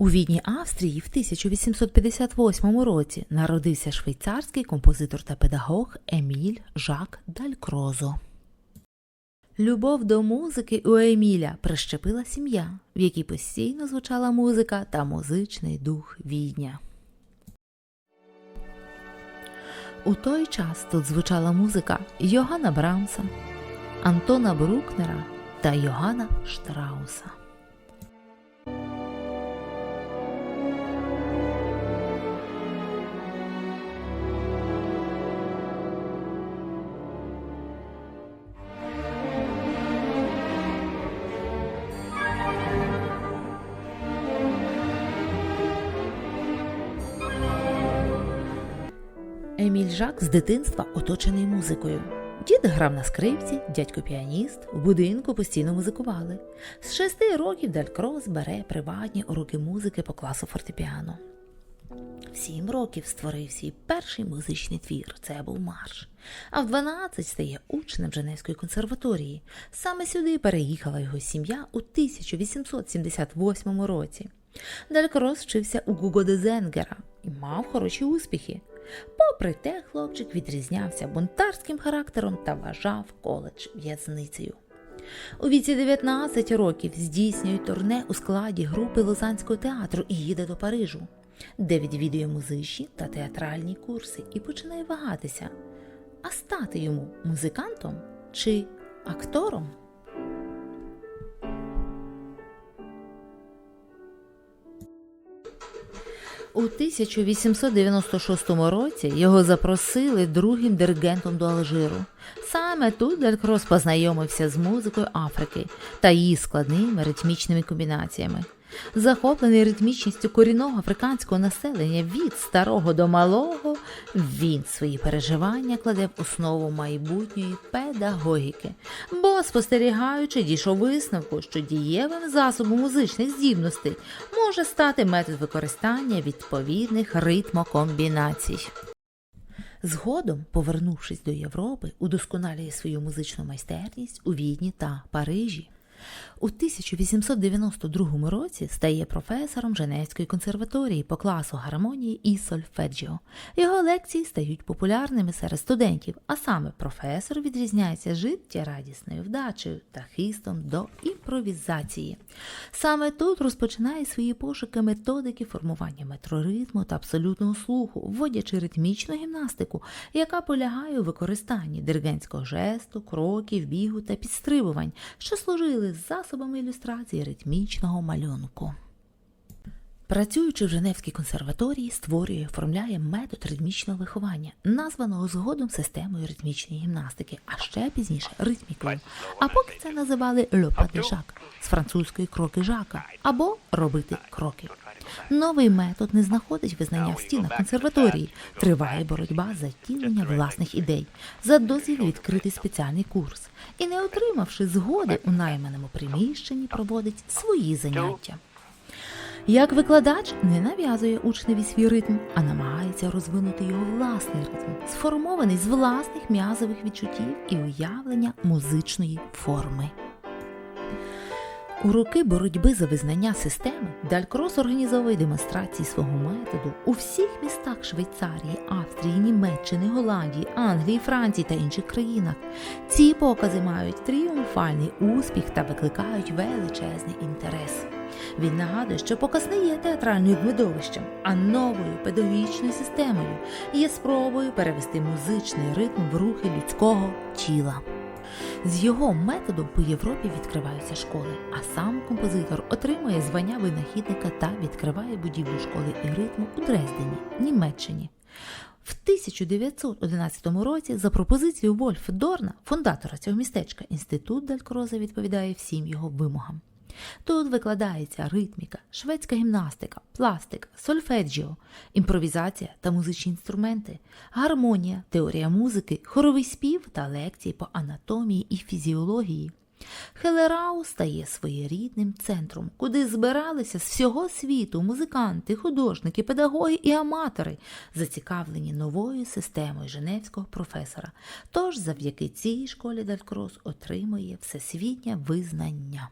У Відні Австрії в 1858 році народився швейцарський композитор та педагог Еміль Жак Далькрозо. Любов до музики у Еміля прищепила сім'я, в якій постійно звучала музика та музичний дух відня. У той час тут звучала музика Йогана Брамса, Антона Брукнера та Йогана Штрауса. Еміль Жак з дитинства оточений музикою. Дід грав на скрипці, дядько піаніст, в будинку постійно музикували. З шести років Далькрос бере приватні уроки музики по класу фортепіано. В сім років створив свій перший музичний твір це був марш. А в 12 стає учнем Женевської консерваторії. Саме сюди переїхала його сім'я у 1878 році. Далькрос вчився у Гуго де Зенгера і мав хороші успіхи. Попри те, хлопчик відрізнявся бунтарським характером та вважав коледж в'язницею. У віці 19 років здійснює турне у складі групи Лозанського театру і їде до Парижу, де відвідує музичні та театральні курси і починає вагатися, а стати йому музикантом чи актором. У 1896 році його запросили другим диригентом до Алжиру. Саме тут Делькрос познайомився з музикою Африки та її складними ритмічними комбінаціями. Захоплений ритмічністю корінного африканського населення від старого до малого, він свої переживання кладе в основу майбутньої педагогіки, бо, спостерігаючи, дійшов висновку, що дієвим засобом музичних здібностей може стати метод використання відповідних ритмокомбінацій. Згодом, повернувшись до Європи, удосконалює свою музичну майстерність у Відні та Парижі. У 1892 році стає професором Женевської консерваторії по класу гармонії і сольфеджіо. Його лекції стають популярними серед студентів, а саме професор відрізняється життєрадісною вдачею та хистом до імпровізації. Саме тут розпочинає свої пошуки методики формування метроритму та абсолютного слуху, вводячи ритмічну гімнастику, яка полягає у використанні диригентського жесту, кроків, бігу та підстрибувань, що служили засобами ілюстрації ритмічного малюнку. Працюючи в Женевській консерваторії, створює і оформляє метод ритмічного виховання, названого згодом системою ритмічної гімнастики, а ще пізніше ритмікою. А поки це називали «le pas de Jacques» з французької кроки Жака або робити кроки. Новий метод не знаходить визнання в стінах консерваторії. Триває боротьба за втілення власних ідей, за дозвіл відкрити спеціальний курс і, не отримавши згоди у найманому приміщенні, проводить свої заняття. Як викладач не нав'язує учневі свій ритм, а намагається розвинути його власний ритм, сформований з власних м'язових відчуттів і уявлення музичної форми. У роки боротьби за визнання системи Далькрос організовує демонстрації свого методу у всіх містах Швейцарії, Австрії, Німеччини, Голландії, Англії, Франції та інших країнах. Ці покази мають тріумфальний успіх та викликають величезний інтерес. Він нагадує, що показ не є театральним видовищем, а новою педагогічною системою є спробою перевести музичний ритм в рухи людського тіла. З його методом по Європі відкриваються школи, а сам композитор отримує звання винахідника та відкриває будівлю школи і ритму у Дрездені, Німеччині. В 1911 році за пропозицією Вольф Дорна, фундатора цього містечка, інститут Далькроза відповідає всім його вимогам. Тут викладається ритміка, шведська гімнастика, пластика, сольфеджіо, імпровізація та музичні інструменти, гармонія, теорія музики, хоровий спів та лекції по анатомії і фізіології. Хелерау стає своєрідним центром, куди збиралися з всього світу музиканти, художники, педагоги і аматори, зацікавлені новою системою женевського професора. Тож завдяки цій школі Далькрос отримує всесвітнє визнання.